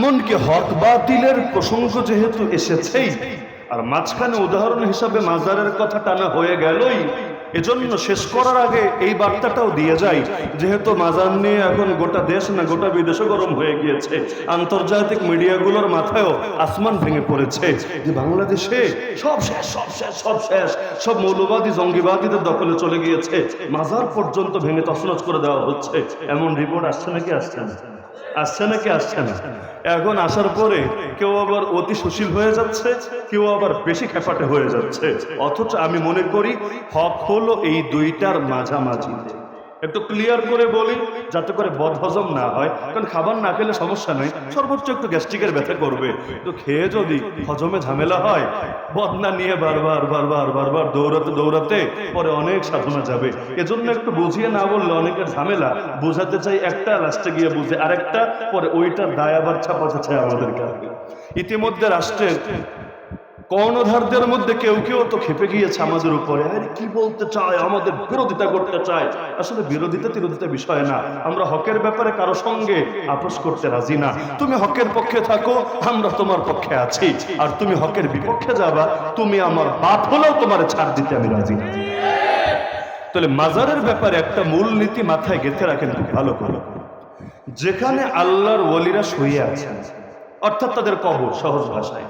এমনকি হক বাতিলের প্রসঙ্গ যেহেতু এসেছেই, আর মাঝখানে উদাহরণ হিসাবে মাজারের কথা টানা হয়ে গেলই, এজন্য শেষ করার আগে এই বার্তাটাও দিয়ে যায় যেহেতু মাজার নিয়ে এখন গোটা দেশ না গোটা বিদেশে গরম হয়ে গিয়েছে, আন্তর্জাতিক মিডিয়াগুলোর মাথায়ও আসমান ভেঙে পড়েছে, যে বাংলাদেশে সব শেষ সব শেষ সব শেষ, সব মৌলবাদী জঙ্গিবাদীদের দখলে চলে গিয়েছে, মাজার পর্যন্ত ভেঙে তছনছ করে দেওয়া হচ্ছে, এমন রিপোর্ট আসছে নাকি? আসছে না। আসছে না কি আসছে না? এখন আসার পরে কেউ আবার অতি সুশীল হয়ে যাচ্ছে, কেউ আবার বেশি খেপাটে হয়ে যাচ্ছে। অথচ আমি মনে করি হক হলো এই দুইটার মাঝামাঝি। একটু ক্লিয়ার করে বলি, যাতে করে বদহজম না হয়। কারণ খাবার না খেলে সমস্যা নেই, সর্বোচ্চ একটু গ্যাস্ট্রিকের ব্যথা করবে। তো খেয়ে যদি হজমে ঝামেলা হয়, বদনা নিয়ে বারবার বারবার বারবার দৌড়াতে দৌড়াতে পরে অনেক সাধনা যাবে। এজন্য একটু বুঝিয়ে না বললে অনেকের ঝামেলা। বোঝাতে চাই একটা লাস্টে গিয়ে বুঝে আরেকটা, পরে ওইটার দায় আবার ছাপাতে চায় আমাদেরকে ইতিমধ্যে রাষ্ট্রের কর্ণধারদের মধ্যে কেউ কেউ তো খেপে গিয়েছে আমাদের উপরে। আরে কি বলতে চায়? আমাদের বিরোধিতা করতে চায়। আসলে বিরোধিতা বিরোধিতা বিষয় না। আমরা হকের ব্যাপারে কারও সঙ্গে আপোষ করতে রাজি না। তুমি হকের পক্ষে থাকো, আমরা তোমার পক্ষে আছি। আর তুমি হকের বিপক্ষে যাবা, তুমি আমার বাপ হলেও তোমার ছাড় দিতে আমি রাজি না। তাহলে মাজারের ব্যাপারে একটা মূল নীতি মাথায় গেঁথে রাখেন খুব ভালো করে। যেখানে আল্লাহর ওলিরা শুয়ে আছেন, অর্থাৎ তাদের কবর সহজ ভাষায়।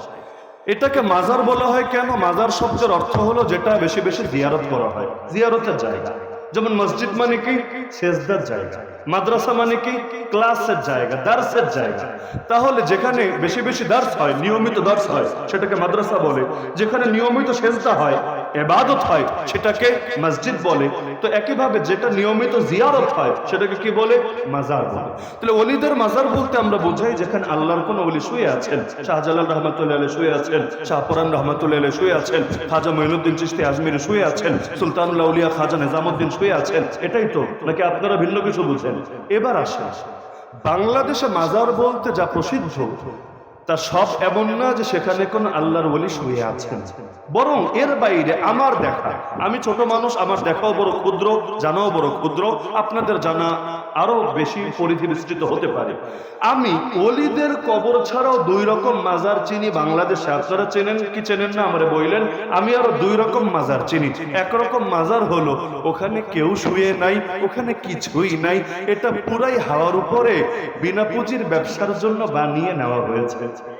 এটাকে মাজার বলা হয় কেন? মাজার শব্দের অর্থ হলো যেটা বেশি বেশি জিয়ারত করা হয়। জিয়ারতের জায়গা। যেমন মসজিদ মানে কি? সেজদার জায়গা। মাদ্রাসা মানে কি? ক্লাসের জায়গা, দার্সের জায়গা। তাহলে যেখানে বেশি বেশি দার্স হয়, নিয়মিত দার্স হয়, সেটাকে মাদ্রাসা বলে। যেখানে নিয়মিত সেজদা হয় এবাদত হয়, সেটাকে মসজিদ বলে। তো একইভাবে যেটা নিয়মিত জিয়ারত হয়, সেটাকে কি বলে? মাজার বলে। তাহলে অলিদের মাজার বলতে আমরা বোঝাই যেখানে আল্লাহর কোন অলি শুয়ে আছেন, শাহজালাল রহমতুল্লাহ শুয়ে আছেন শাহপুরান রহমতুল্লাহ শুয়ে আছেন, খাজা মঈনুদ্দিন চিস্তি আজমির শুয়ে আছেন সুলতানুল্লাহ উলিয়া খাজা নিজামুদ্দিন শুয়ে আছেন, এটাই তো। নাকি আপনারা ভিন্ন কিছু বুঝেন? এবার আসেন। বাংলাদেশে মাজার বলতে যা প্রসিদ্ধ তা সব এমন না যে সেখানে কোন আল্লাহর বলি শুয়ে আছেন। বরং এর বাইরে আমার দেখা। আমি ছোট মানুষ, আমার দেখাও বড় ক্ষুদ্র, জানাও বড় ক্ষুদ্র। আপনাদের জানা আরও বেশি পরিধি বিস্তৃত হতে পারে। আমি অলিদের কবর ছাড়াও দুই রকম মাজার চিনি বাংলাদেশে। আপনারা চেনেন কি চেনেন না আমরা বললেন আমি আরও দুই রকম মাজার চিনি। একরকম মাজার হলো, ওখানে কেউ শুয়ে নাই, ওখানে কিছুই নাই। এটা পুরাই হাওয়ার উপরে বিনা পুঁজির ব্যবসার জন্য বানিয়ে নেওয়া হয়েছে। হয়েছে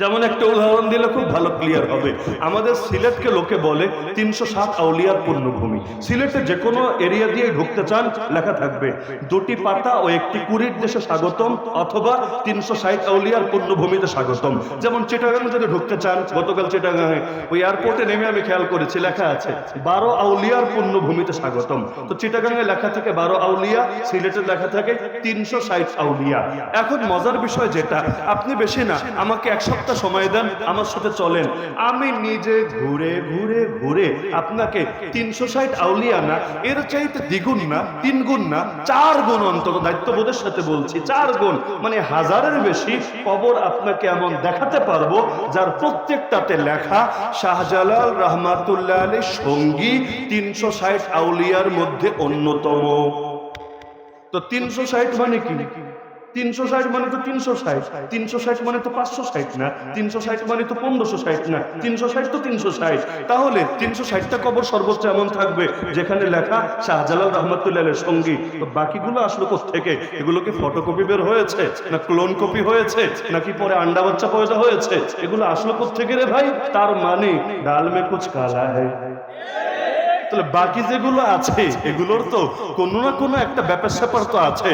যেমন একটা উদাহরণ দিলে খুব ভালো ক্লিয়ার হবে। আমাদের সিলেটকে লোকে বলে তিনশো সাত আউলিয়ার পূর্ণভূমি। সিলেটে যে কোনো এরিয়া দিয়ে ঢুকতে চান, লেখা থাকবে, দুটি পাতা ও একটি কুড়ির দেশে স্বাগতম অথবা তিনশো ষাট আউলিয়ার পূর্ণভূমিতে স্বাগতম যেমন চিটাগাং যদি ঢুকতে চান, গতকাল চিটাগাঙে ওই এয়ারপোর্টে নেমে আমি খেয়াল করেছি, লেখা আছে, বারো আউলিয়ার পূর্ণভূমিতে স্বাগতম তো চিটাগাঙে লেখা থাকে, বারো আউলিয়া সিলেটে লেখা থাকে, তিনশো ষাট আউলিয়া এখন মজার বিষয় যেটা, আপনি বেশি না, আমাকে এক সপ্তাহ সময় দেন, আমার সাথে চলেন। আমি নিজে ঘুরে ঘুরে ঘুরে আপনাকে তিনশো ষাট আউলিয়া না, এর চাইতে দ্বিগুণ না তিন গুণ না, চার গুণ অন্তত দায়িত্ববোধের সাথে বলছি, চার গুণ মানে হাজারের বেশি কবর আপনাকে এমন দেখাতে পারব, যার প্রত্যেকটাতে লেখা, শাহজালাল রহমাতুল্লাহ আলী সঙ্গী তিনশো ষাট আউলিয়ার মধ্যে অন্যতম। তো তিনশো ষাট মানে কি? তিনশো ষাট মানে তো তিনশো ষাট তিনশো ষাট মানে তো পাঁচশো ষাট না, তিনশো ষাট মানে তো পনেরোশো ষাট না, তিনশো ষাট তো তিনশো ষাট। তাহলে তিনশো ষাটটা কবর সর্বোচ্চ এমন থাকবে যেখানে লেখা শাহজালাল রহমতুল্লাহের সঙ্গী। বাকিগুলো আসলো থেকে এগুলো কি ফটোকপি বের হয়েছে না ক্লোন কপি হয়েছে নাকি পরে আন্ডা বাচ্চা পয়দা হয়েছে? এগুলো আসলো থেকে রে ভাই? তার মানে ডাল মে কুচ কালা হ্যায়। তাহলে বাকি যেগুলো আছে, এগুলোর তো কোনো না কোনো একটা ব্যাপার স্যাপার তো আছে।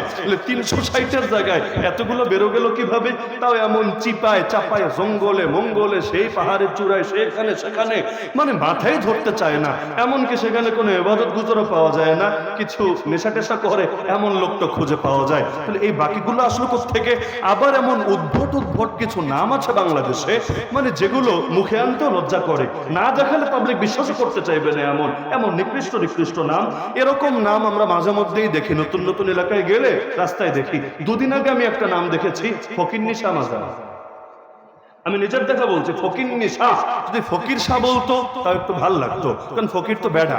তিনশো ষাটের জায়গায় এতগুলো বেরো গেল কীভাবে? তাও এমন চিপায়, চাপায়, জঙ্গলে, মঙ্গলে, সেই পাহাড়ের চূড়ায়, সেখানে সেখানে। মানে মাথায় ধরতে চায় না। এমনকি সেখানে কোনো এবাদত গুজরও পাওয়া যায় না। কিছু নেশা টেশা করে, এমন লোকটা খুঁজে পাওয়া যায়। তাহলে এই বাকিগুলো আসলো থেকে আবার এমন উদ্ভট উদ্ভট কিছু নাম আছে বাংলাদেশে। মানে যেগুলো মুখে আনতেও লজ্জা করে। না দেখালে পাবলিক বিশ্বাসও করতে চাইবে না এমন। এমন নিকৃষ্ট নিকৃষ্ট নাম, এরকম নাম আমরা মাঝে মধ্যেই দেখি। নতুন নতুন এলাকায় গেলে রাস্তায় দেখি। দুদিন আগে আমি একটা নাম দেখেছি, ফকির নিশা মাজার। আমি নিজের দেখা বলছি, ফকির নিশা। যদি ফকির শাহ বলতো তাও একটু ভালো লাগতো, কারণ ফকির তো বেড়া